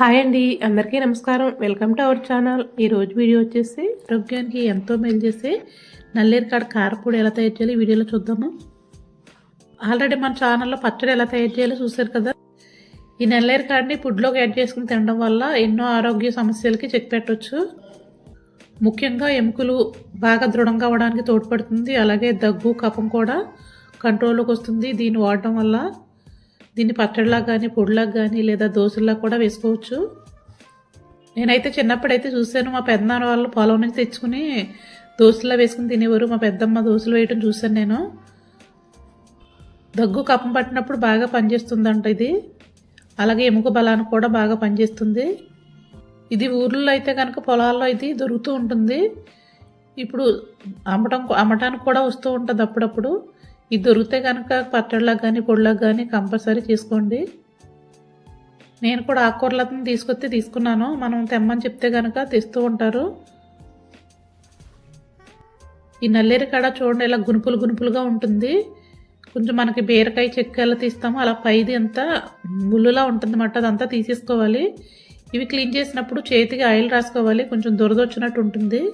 Hi అండి అందరికీ నమస్కారం. Welcome to our channel. ఈరోజు వీడియో వచ్చేసి ఆరోగ్యానికి ఎంతో మేలు చేసే నల్లేరు కాడ కారపూడి ఎలా తయారు చేయాలి వీడియోలో చూద్దాము. ఆల్రెడీ మన ఛానల్లో పచ్చడి ఎలా తయారు చేయాలో చూసారు కదా. ఈ నల్లేరు కాడని ఫుడ్లోకి యాడ్ చేసుకుని తినడం వల్ల ఎన్నో ఆరోగ్య సమస్యలకి చెక్ పెట్టవచ్చు ముఖ్యంగా ఎముకలు బాగా దృఢంగా అవ్వడానికి తోడ్పడుతుంది. అలాగే దగ్గు కఫం కూడా కంట్రోల్లోకి వస్తుంది. దీన్ని వాడటం వల్ల దీన్ని పచ్చడిలా కానీ పొడిలాగా కానీ లేదా దోశలా కూడా వేసుకోవచ్చు. నేనైతే చిన్నప్పుడైతే చూశాను మా పెద్దనాన్న వాళ్ళు పొలం నుంచి తెచ్చుకుని దోశలా వేసుకుని తినేవారు. మా పెద్దమ్మ దోశలు వేయటం చూశాను నేను. దగ్గు కప్పం పట్టినప్పుడు బాగా పనిచేస్తుందంట ఇది. అలాగే ఎముక బలానికి కూడా బాగా పనిచేస్తుంది. ఇది ఊర్లో అయితే కనుక పొలాల్లో ఇది దొరుకుతూ ఉంటుంది. ఇప్పుడు అమ్మటం అమ్మటానికి కూడా వస్తూ ఉంటుంది అప్పుడప్పుడు. ఇది దొరికితే కనుక పచ్చళ్ళకు కానీ పొడిలకు కానీ కంపల్సరీ తీసుకోండి. నేను కూడా ఆకుకూరలను తీసుకొస్తే తీసుకున్నాను. మనం తెమ్మని చెప్తే కనుక తెస్తూ ఉంటారు. ఈ నల్లేరు కాడ చూడండి ఇలా గునుపులు గునుపులుగా ఉంటుంది. కొంచెం మనకి బీరకాయ చెక్క ఎలా తీస్తామో. అలా పైది అంతా ముళ్ళులా ఉంటుంది అన్నమాట అదంతా తీసేసుకోవాలి. ఇవి క్లీన్ చేసినప్పుడు చేతికి ఆయిల్ రాసుకోవాలి. కొంచెం దురద వచ్చినట్టు ఉంటుంది.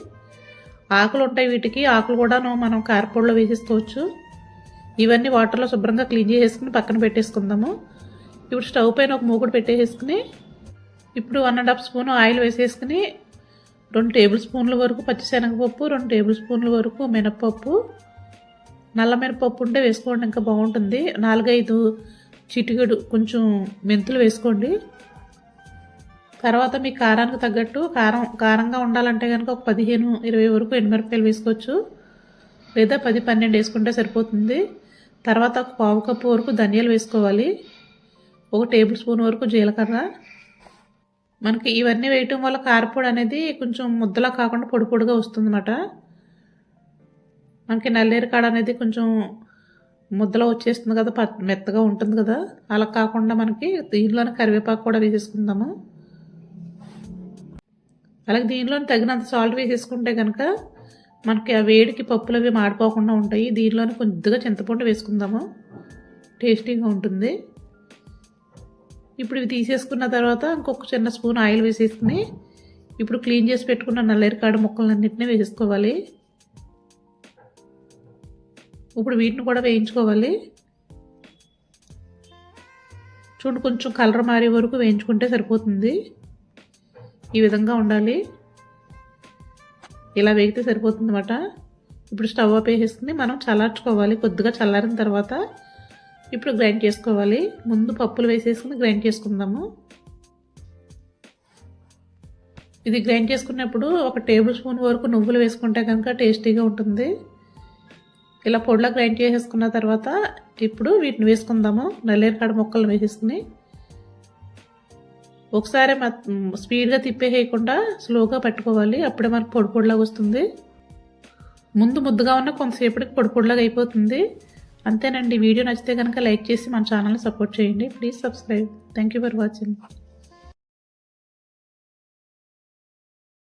ఆకులు ఉంటాయి వీటికి. ఆకులు కూడా మనం కారపొడిలో వేసేసుకోవచ్చు. ఇవన్నీ వాటర్లో శుభ్రంగా క్లీన్ చేసేసుకుని పక్కన పెట్టేసుకుందాము. ఇప్పుడు స్టవ్ పైన ఒక మూకుడు పెట్టేసుకుని ఇప్పుడు one and half spoon oil వేసేసుకుని రెండు టేబుల్ స్పూన్ల వరకు పచ్చిశనగపప్పు రెండు టేబుల్ స్పూన్ల వరకు మినప్పప్పు. నల్ల మినపప్పు ఉంటే వేసుకోండి ఇంకా బాగుంటుంది. నాలుగైదు చిటికెడు కొంచెం మెంతులు వేసుకోండి. తర్వాత మీ కారానికి తగ్గట్టు కారం కారంగా ఉండాలంటే కనుక ఒక పదిహేను ఇరవై వరకు ఎండుమిరపకాయలు వేసుకోవచ్చు. లేదా పది పన్నెండు వేసుకుంటే సరిపోతుంది. తర్వాత ఒక పావు కప్పు వరకు ధనియాలు వేసుకోవాలి. ఒక టేబుల్ స్పూన్ వరకు జీలకర్ర. మనకి ఇవన్నీ వేయటం వల్ల కారపొడి అనేది కొంచెం ముద్దలా కాకుండా పొడి పొడిగా వస్తుందన్నమాట. మనకి నల్లేరు కాడ అనేది కొంచెం ముద్దలో వచ్చేస్తుంది కదా మెత్తగా ఉంటుంది కదా. అలా కాకుండా మనకి దీనిలోనే కరివేపాకు కూడా వేసేసుకుందాము. అలాగే దీనిలో తగినంత సాల్ట్ వేసేసుకుంటే కనుక మనకి ఆ వేడికి పప్పులు అవి మాడిపోకుండా ఉంటాయి. దీనిలోనే కొద్దిగా చింతపండు వేసుకుందాము. టేస్టీగా ఉంటుంది. ఇప్పుడు ఇవి తీసేసుకున్న తర్వాత ఇంకొక చిన్న స్పూన్ ఆయిల్ వేసేసుకుని ఇప్పుడు క్లీన్ చేసి పెట్టుకున్న నల్లేరికాడ ముక్కలన్నింటినీ వేసుకోవాలి ఇప్పుడు వీటిని కూడా వేయించుకోవాలి. చూడు కొంచెం కలర్ మారే వరకు వేయించుకుంటే సరిపోతుంది. ఈ విధంగా ఉండాలి. ఇలా వేగితే సరిపోతుంది అనమాట ఇప్పుడు స్టవ్ ఆఫ్ వేసేసుకుని మనం చల్లార్చుకోవాలి. కొద్దిగా చల్లారిన తర్వాత ఇప్పుడు గ్రైండ్ చేసుకోవాలి. ముందు పప్పులు వేసేసుకుని గ్రైండ్ చేసుకుందాము. ఇది గ్రైండ్ చేసుకున్నప్పుడు ఒక టేబుల్ స్పూన్ వరకు నువ్వులు వేసుకుంటే కనుక టేస్టీగా ఉంటుంది. ఇలా పొడిలా గ్రైండ్ చేసేసుకున్న తర్వాత ఇప్పుడు వీటిని వేసుకుందాము. నల్లేరుకాడ ముక్కలు వేసేసుకుని ఒకసారి స్పీడ్గా తిప్పేయకుండా స్లోగా పట్టుకోవాలి. అప్పుడే మనకు పొడి పొడిలాగా వస్తుంది. ముందు ముద్దుగా ఉన్న కొంతసేపటికి పొడి పొడిలాగా అయిపోతుంది. అంతేనండి. వీడియో నచ్చితే కనుక లైక్ చేసి మన ఛానల్ని సపోర్ట్ చేయండి. Please subscribe. Thank you for watching.